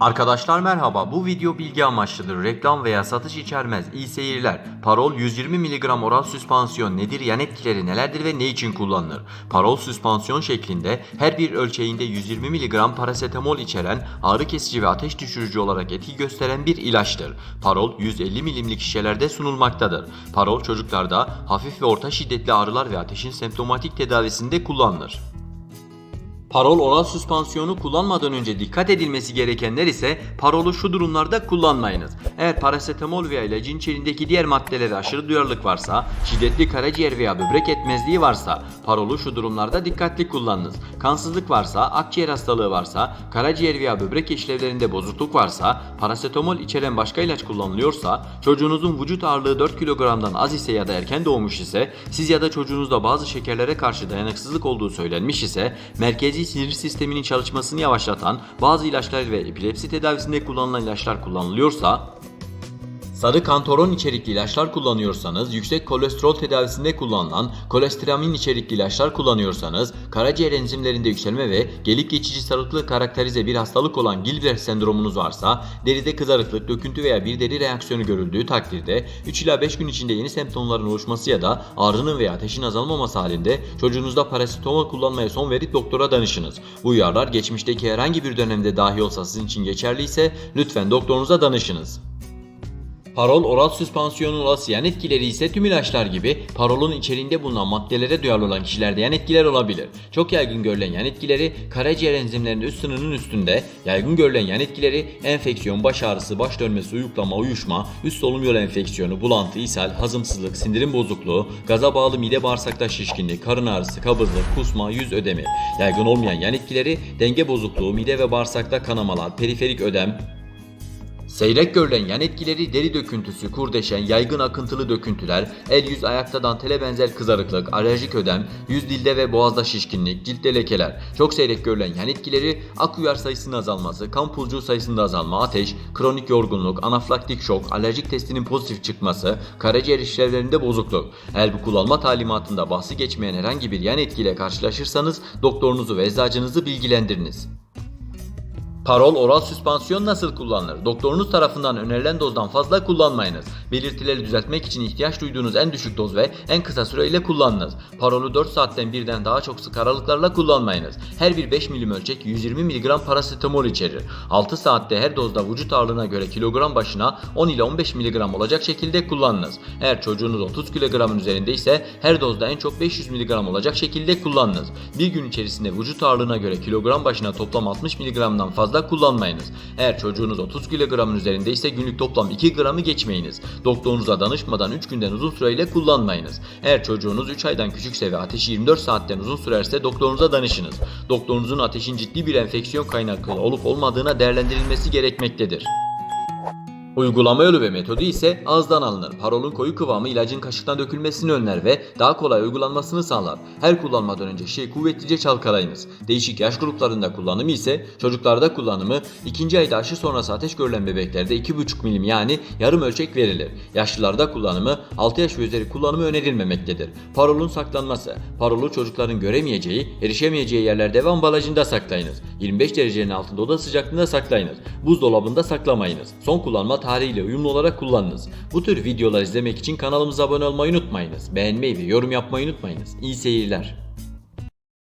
Arkadaşlar merhaba. Bu video bilgi amaçlıdır. Reklam veya satış içermez. İyi seyirler. Parol 120 mg oral süspansiyon nedir? Yan etkileri nelerdir ve ne için kullanılır? Parol süspansiyon şeklinde her bir ölçeğinde 120 mg parasetamol içeren ağrı kesici ve ateş düşürücü olarak etki gösteren bir ilaçtır. Parol 150 milimlik şişelerde sunulmaktadır. Parol çocuklarda hafif ve orta şiddetli ağrılar ve ateşin semptomatik tedavisinde kullanılır. Parol oral süspansiyonu kullanmadan önce dikkat edilmesi gerekenler ise parolu şu durumlarda kullanmayınız. Eğer parasetamol veya ilacın içeriğindeki diğer maddelere aşırı duyarlılık varsa, şiddetli karaciğer veya böbrek etmezliği varsa parolu şu durumlarda dikkatli kullanınız. Kansızlık varsa, akciğer hastalığı varsa, karaciğer veya böbrek işlevlerinde bozukluk varsa, parasetamol içeren başka ilaç kullanılıyorsa, çocuğunuzun vücut ağırlığı 4 kilogramdan az ise ya da erken doğmuş ise, siz ya da çocuğunuzda bazı şekerlere karşı dayanıksızlık olduğu söylenmiş ise, merkezi sinir sisteminin çalışmasını yavaşlatan bazı ilaçlar ve epilepsi tedavisinde kullanılan ilaçlar kullanılıyorsa, Sarı kantoron içerikli ilaçlar kullanıyorsanız, yüksek kolesterol tedavisinde kullanılan kolestiramin içerikli ilaçlar kullanıyorsanız, karaciğer enzimlerinde yükselme ve gelik geçici sarılıklı karakterize bir hastalık olan Gilbert sendromunuz varsa, deride kızarıklık, döküntü veya bir deri reaksiyonu görüldüğü takdirde 3 ila 5 gün içinde yeni semptomların oluşması ya da ağrının veya ateşin azalmaması halinde çocuğunuzda parasetamol kullanmaya son verip doktora danışınız. Bu uyarılar geçmişteki herhangi bir dönemde dahi olsa sizin için geçerliyse lütfen doktorunuza danışınız. Parol oral süspansiyonun olası yan etkileri ise tüm ilaçlar gibi parolun içeriğinde bulunan maddelere duyarlı olan kişilerde yan etkiler olabilir. Çok yaygın görülen yan etkileri karaciğer enzimlerinin üst sınırının üstünde, yaygın görülen yan etkileri enfeksiyon, baş ağrısı, baş dönmesi, uyuklama, uyuşma, üst solunum yolu enfeksiyonu, bulantı, ishal, hazımsızlık, sindirim bozukluğu, gaza bağlı mide bağırsakta şişkinlik, karın ağrısı, kabızlık, kusma, yüz ödemi. Yaygın olmayan yan etkileri denge bozukluğu, mide ve bağırsakta kanamalar, periferik ödem, Seyrek görülen yan etkileri deri döküntüsü, kurdeşen, yaygın akıntılı döküntüler, el yüz ayakta dantele benzer kızarıklık, alerjik ödem, yüz dilde ve boğazda şişkinlik, ciltte lekeler. Çok seyrek görülen yan etkileri ak sayısının azalması, kan pulcuğu sayısında azalma, ateş, kronik yorgunluk, anaflaktik şok, alerjik testinin pozitif çıkması, karaciğer işlevlerinde bozukluk. Eğer bu kullanma talimatında bahsi geçmeyen herhangi bir yan etkiyle karşılaşırsanız doktorunuzu ve eczacınızı bilgilendiriniz. Parol oral süspansiyon nasıl kullanılır? Doktorunuz tarafından önerilen dozdan fazla kullanmayınız. Belirtileri düzeltmek için ihtiyaç duyduğunuz en düşük doz ve en kısa süreyle kullanınız. Parolu 4 saatten birden daha çok sık aralıklarla kullanmayınız. Her bir 5 milim ölçek 120 mg parasetamol içerir. 6 saatte her dozda vücut ağırlığına göre kilogram başına 10 ile 15 mg olacak şekilde kullanınız. Eğer çocuğunuz 30 kilogramın üzerinde ise her dozda en çok 500 mg olacak şekilde kullanınız. Bir gün içerisinde vücut ağırlığına göre kilogram başına toplam 60 mg'dan fazla kullanmayınız. Eğer çocuğunuz 30 kilogramın üzerinde ise günlük toplam 2 gramı geçmeyiniz. Doktorunuza danışmadan 3 günden uzun süreyle kullanmayınız. Eğer çocuğunuz 3 aydan küçükse ve ateşi 24 saatten uzun sürerse doktorunuza danışınız. Doktorunuzun ateşin ciddi bir enfeksiyon kaynaklı olup olmadığına değerlendirilmesi gerekmektedir. Uygulama yolu ve metodu ise ağızdan alınır. Parolun koyu kıvamı ilacın kaşıktan dökülmesini önler ve daha kolay uygulanmasını sağlar. Her kullanmadan önce şişeyi kuvvetlice çalkalayınız. Değişik yaş gruplarında kullanımı ise çocuklarda kullanımı ikinci ayda aşı sonrası ateş görülen bebeklerde 2,5 milim yani yarım ölçek verilir. Yaşlılarda kullanımı 6 yaş ve üzeri kullanımı önerilmemektedir. Parolun saklanması. Parolu çocukların göremeyeceği, erişemeyeceği yerlerde ve ambalajında saklayınız. 25 derecenin altında oda sıcaklığında saklayınız. Buzdolabında saklamayınız. Son kullanma tarihiyle uyumlu olarak kullanınız. Bu tür videolar izlemek için kanalımıza abone olmayı unutmayınız. Beğenmeyi ve yorum yapmayı unutmayınız. İyi seyirler.